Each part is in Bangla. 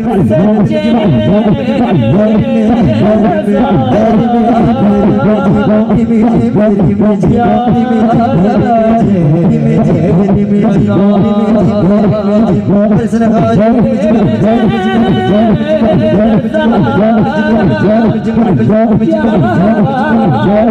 de Hey,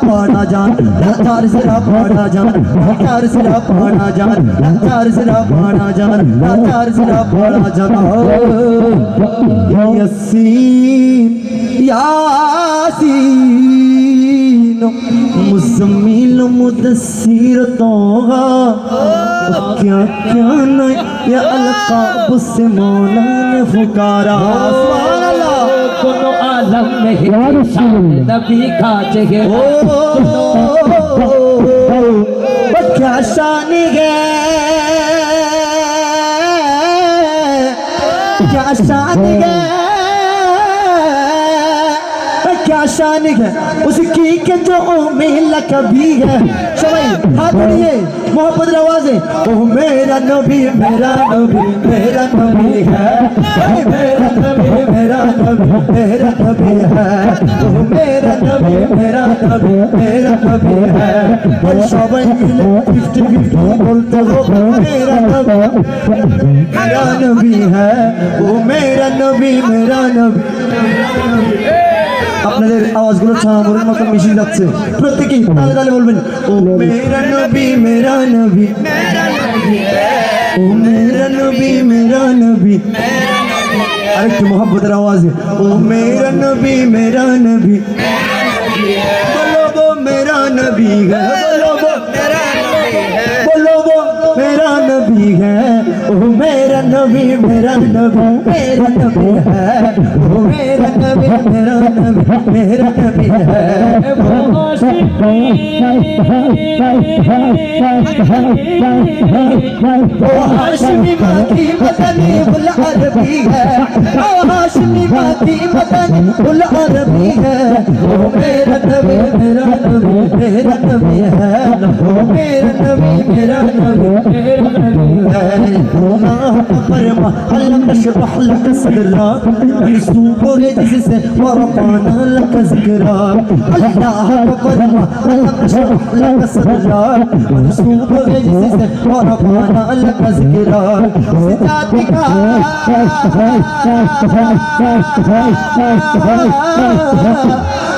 پاڑا جان سرا سرا سرا سرا زمیل مدثیر توغا کیا کیا نہیں یا القاب سے مولا نے فکارا کنو عالم میں نبی کا کیا شان ہے؟ کیا شان ہے؟ کیا شان ہے؟ اس کی کے جو میلا کبھی ہے۔ شبائی، ہاتھ لیے محبت روازے۔ اوہ میرا نبی میرا نبی میرا نبی ہے۔ میرا نبی میرا نبی میرا نبی ہے۔ اوہ میرا نبی میرا نبی میرا نبی ہے۔ اور شبائی ملے ففٹی ففٹی بولتے ہو میرا نبی میرا نبی ہے۔ اوہ میرا نبی میرا نبی میرا نبی۔ আপনাদের আওয়াজগুলো ছানামুরের মতো মিশে যাচ্ছে। প্রত্যেকেই তাহলে তাহলে বলবেন, ও মেরা নবী মেরা নবী, ও মেরা নবী মেরা নবী। আরেকটু মোহাম্মতের আওয়াজে, ও মেরা নবী মেরা নবী। মেরা নবী হ্যাঁ ও মেরা नबी है ओ मेरा नबी मेरा नबी मेरा नबी है ओ मेरा नबी मेरा नबी मेरा नबी है ओ हाशमी बाकी मदनी बुल अरबी है ओ हाशमी बाकी मदनी बुल अरबी है ओ मेरा नबी मेरा नबी मेरा नबी है ओ मेरा नबी मेरा नबी मेरा नबी है الحرمة على اشرح لك صدرا يسوق رجس وربانا لك ذكرا الله بقدرة على اشرح لك صدرا يسوق رجس وربانا لك ذكرا ستاتك Oh,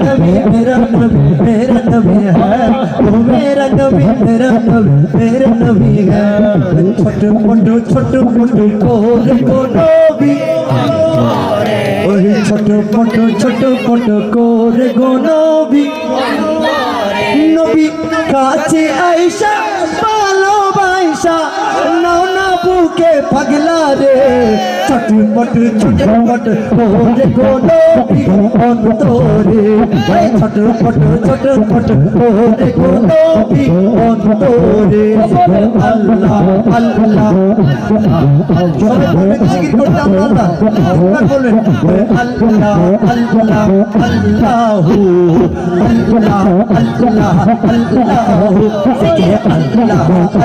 মেরা নবী মেরা নবী ছোট বন্ধু ছোট বন্ধু করে গো নবী ছোট বন্ধু ছোট বন্ধু করে গো নবী নবী কাছে আইসা ভালোবাসা বুকে পাগলা রে? চটপট চটপট ওরে গোলো অন্তরে এই চটপট চটপট ওরে গোলো অন্তরে আল্লাহ আল্লাহ জিকির করতে একবার আল্লাহ আল্লাহ, আল্লাহু, আল্লাহ আল্লাহ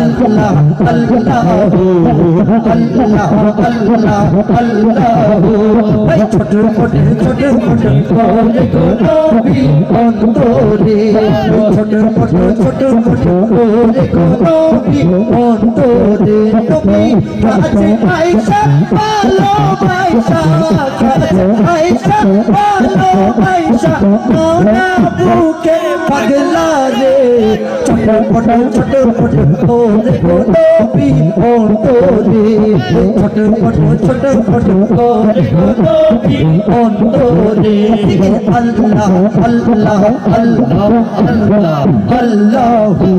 আল্লাহ, আল্লাহু। ছোট মোটে ছোট মোটে করে গোলাপি অন্তরে ছোট মোটে ছোট মোটে করে গোলাপি অন্তরে তুমি কাছে আইসা ভালো পয়সা কাছে আইসা ভালো পয়সা কোনা বুকে পাগলা রে ছোট মোটে ছোট মোটে করে গোলাপি অন্তরে ছোট ছোট ছোট ছোট অন্তরে আল্লাহ আল্লাহ আল্লাহ আল্লাহ আল্লাহু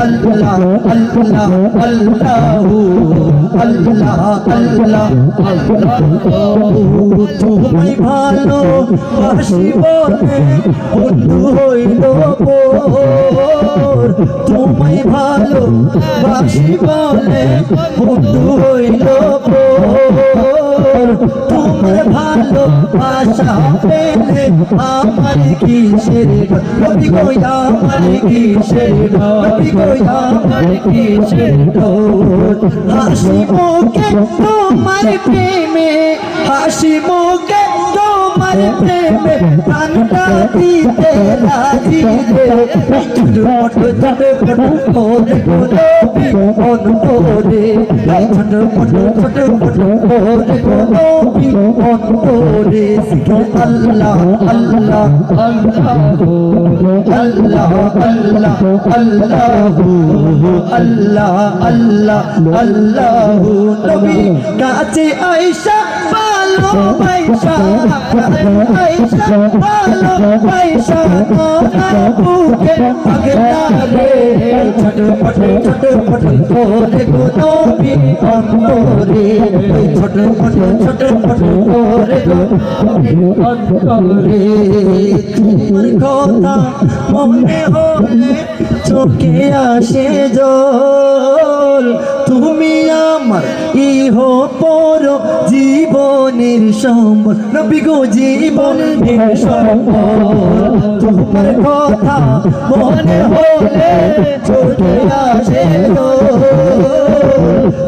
আল্লাহ আল্লাহ আল্লাহু আল্লাহ আল্লাহ আল্লাহ তুমি ভালো বাসি বন্ধু হইল তুমি ভালো বন্ধু হইল তোমার ভালো আশা পেলে আমার কিসের রবি আমার আমার হাসি মুখে তোমার প্রেমে, হাসি মুখে আল্লাহ আল্লাহ আল্লাহ কাছে আয়েশা ভালো পয়সা চোখে আসে জল। তুমি আমার ইহ পর জীবনের সম্বল। নবী গো সম্বল তোমার কথা মনে হলে চোখে আসে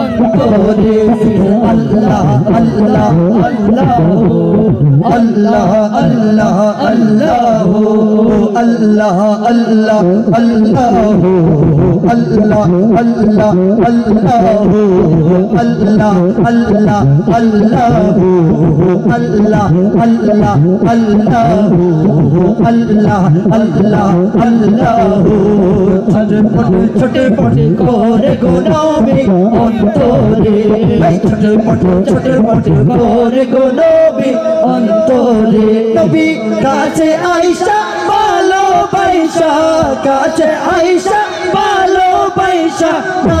অন্তরে আল্লাহ আল্লাহ আল্লাহ আল্লাহ আল্লাহ আল্লাহ আল্লাহ আল্লাহ আল্লাহ अल्लाह अल्लाह अल्लाह हो अल्लाह अल्लाह अल्लाह हो अल्लाह अल्लाह अल्लाह हो अल्लाह अल्लाह अल्लाह हो अजपट छोटे पट कोरे गुनाह में अंतरे छोटे पट छोटे पट कोरे गुनाह में अंतरे नबी काचे आयशा बालो बैशा काचे आयशा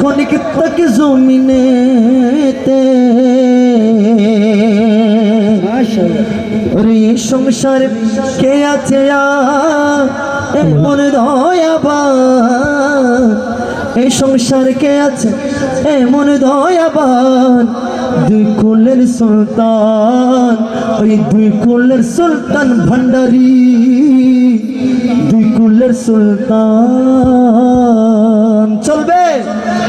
খনিক তাকে জমিনেতে? সংসার কে আছে এমন দয়াবান এই সংসার কে আছে? এমন দয়াবান দুই কুলের সুলতান, ওই দুই কুলের সুলতান ভান্ডারি। দুই কুলের সুলতান, চলবে?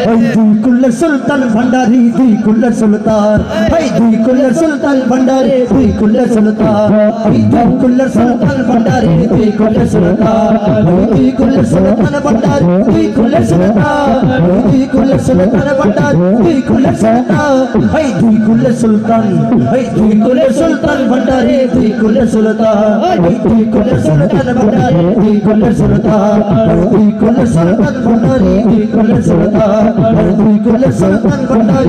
ওই দুই কুলের সুলতান ভান্ডারি দুই কুলের সুলতান ওই দুই কুলের সুলতান ভান্ডারি দুই কুলের সুলতান ওই দুই কুলের সুলতান ভান্ডারি দুই কুলের সুলতান ওই দুই কুলের সুলতান ভান্ডারি দুই কুলের সুলতান ওই দুই কুলের সুলতান ভান্ডারি দুই কুলের সুলতান ওই দুই কুলের সুলতান ওই দুই কুলের সুলতান ভান্ডারি দুই কুলের সুলতান ওই দুই কুলের সুলতান ভান্ডারি দুই কুলের সুলতান ওই দুই কুলের সুলতান ভান্ডারি দুই কুলের সুলতান